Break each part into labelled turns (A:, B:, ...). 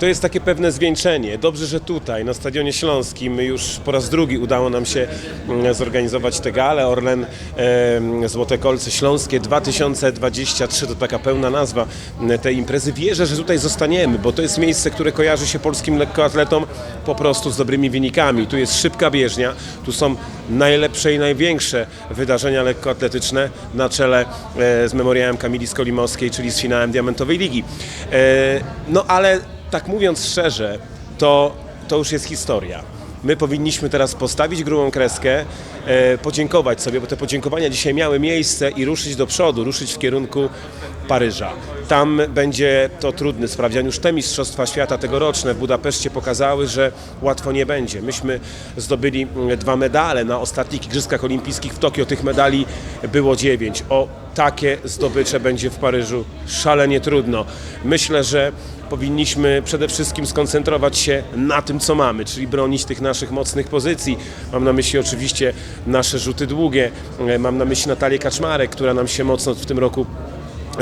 A: To jest takie pewne zwieńczenie. Dobrze, że tutaj, na Stadionie Śląskim, już po raz drugi udało nam się mm, zorganizować tę galę. Orlen Złote Kolce Śląskie 2023 to taka pełna nazwa mm, tej imprezy. Wierzę, że tutaj zostaniemy, bo to jest miejsce, które kojarzy się polskim lekkoatletom po prostu z dobrymi wynikami. Tu jest szybka bieżnia, tu są najlepsze i największe wydarzenia lekkoatletyczne na czele e, z memoriałem Kamili Skolimowskiej, czyli z finałem Diamentowej Ligi. E, no ale tak mówiąc szczerze, to, to już jest historia. My powinniśmy teraz postawić grubą kreskę, e, podziękować sobie, bo te podziękowania dzisiaj miały miejsce i ruszyć do przodu, ruszyć w kierunku Paryża. Tam będzie to trudny sprawdzian. Już te Mistrzostwa Świata tegoroczne w Budapeszcie pokazały, że łatwo nie będzie. Myśmy zdobyli mm, dwa medale na ostatnich Igrzyskach Olimpijskich w Tokio. Tych medali było dziewięć. O takie zdobycze będzie w Paryżu szalenie trudno. Myślę, że powinniśmy przede wszystkim skoncentrować się na tym, co mamy, czyli bronić tych naszych mocnych pozycji. Mam na myśli oczywiście nasze rzuty długie, e, mam na myśli Natalię Kaczmarek, która nam się mocno w tym roku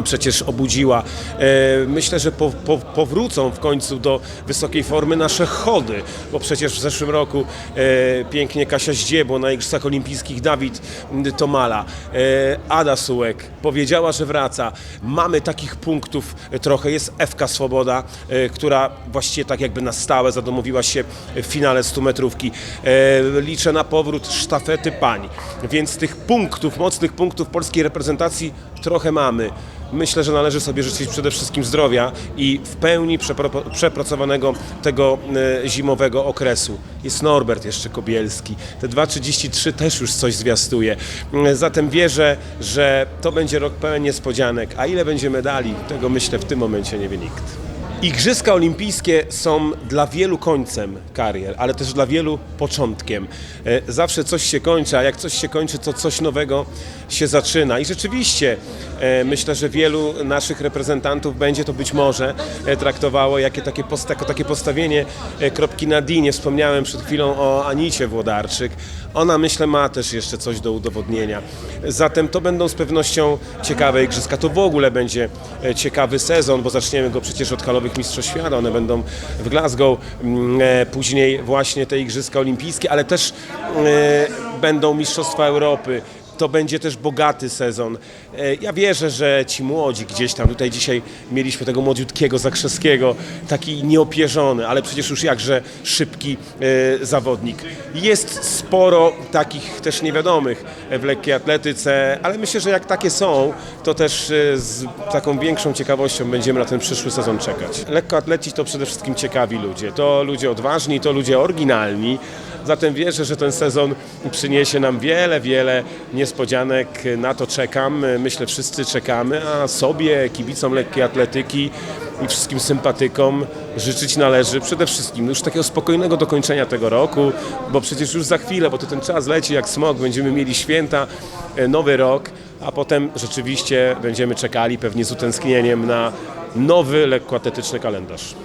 A: przecież obudziła. E, Myślę, że po, po, powrócą w końcu do wysokiej formy nasze chody, bo przecież w zeszłym roku e, pięknie Kasia Zdziebło na Igrzyskach Olimpijskich Dawid Tomala, e, Ada Sułek powiedziała, że wraca. Mamy takich punktów trochę. Jest FK Swoboda, która właściwie tak jakby na stałe zadomowiła się w finale 100 metrówki. Liczę na powrót sztafety pań, więc tych punktów, mocnych punktów polskiej reprezentacji trochę mamy. Myślę, że należy sobie życzyć przede wszystkim zdrowia i w pełni przepracowanego tego e, zimowego okresu. Jest Norbert jeszcze Kobielski. Te 2.33 też już coś zwiastuje. E, Zatem wierzę, że to będzie rok pełen niespodzianek. A ile będzie medali, tego myślę w tym momencie nie wie nikt. Igrzyska olimpijskie są dla wielu końcem karier, ale też dla wielu początkiem. E, Zawsze coś się kończy, a jak coś się kończy, to coś nowego się zaczyna. I rzeczywiście e, myślę, że wielu naszych reprezentantów będzie to być może e, traktowało jakie takie post- jako takie postawienie kropki na D. Wspomniałem przed chwilą o Anicie Włodarczyk. Ona myślę ma też jeszcze coś do udowodnienia. Zatem to będą z pewnością ciekawe igrzyska. To w ogóle będzie ciekawy sezon, bo zaczniemy go przecież od halowych Mistrzostw Świata. One będą w Glasgow, mm, e, później właśnie te Igrzyska Olimpijskie, ale też e, będą Mistrzostwa Europy. To będzie też bogaty sezon. E, Ja wierzę, że ci młodzi gdzieś tam, tutaj dzisiaj mieliśmy tego młodziutkiego Zakrzeskiego, taki nieopierzony, ale przecież już jakże szybki e, zawodnik. Jest sporo takich też niewiadomych w lekkiej atletyce, ale myślę, że jak takie są, to też e, z taką większą ciekawością będziemy na ten przyszły sezon czekać. Lekkoatleci to przede wszystkim ciekawi ludzie. To ludzie odważni, to ludzie oryginalni. Zatem wierzę, że ten sezon przyniesie nam wiele, wiele niespodzianek. Na to czekam. Myślę, wszyscy czekamy, a sobie, kibicom lekkiej atletyki i wszystkim sympatykom życzyć należy przede wszystkim już takiego spokojnego dokończenia tego roku, bo przecież już za chwilę, bo to ten czas leci jak smog, będziemy mieli święta, e, nowy rok, a potem rzeczywiście będziemy czekali pewnie z utęsknieniem na nowy lekkoatletyczny kalendarz.